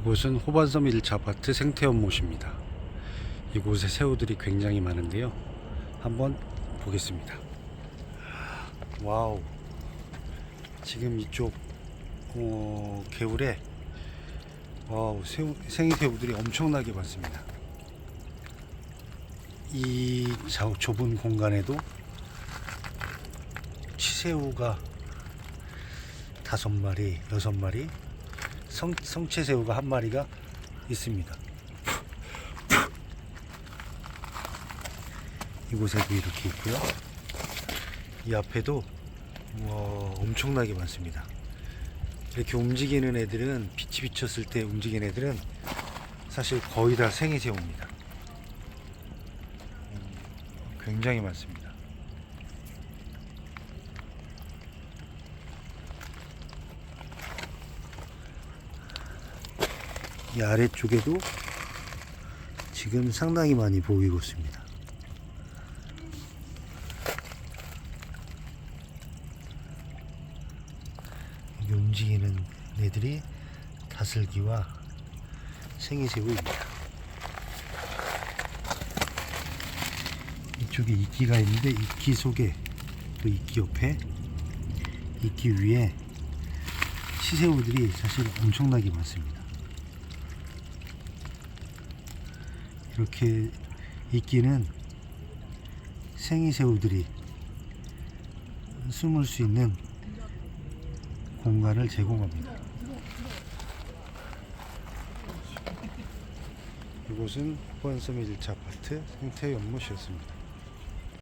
이곳은 호반섬 1차 아파트 생태연못입니다. 이곳에 새우들이 굉장히 많은데요. 한번 보겠습니다. 와우. 지금 이쪽 어, 개울에 와우 새우, 생이 새우들이 엄청나게 많습니다. 이 자- 좁은 공간에도 치새우가 다섯 마리, 여섯 마리, 성, 성체새우가 한 마리가 있습니다. 이곳에도 이렇게 있고요. 이 앞에도 와, 엄청나게 많습니다. 이렇게 움직이는 애들은 빛이 비쳤을 때 움직이는 애들은 사실 거의 다 생이새우입니다. 음, 굉장히 많습니다. 이 아래쪽에도 지금 상당히 많이 보이고 있습니다. 여기 움직이는 애들이 다슬기와 생이새우입니다. 이쪽에 이끼가 있는데 이끼 속에 또 이끼 옆에 이끼 위에 시새우들이 사실 엄청나게 많습니다. 이렇게 이끼는 생이새우들이 숨을 수 있는 공간을 제공합니다. 이곳은 호반섬 1차 아파트 생태연못이었습니다.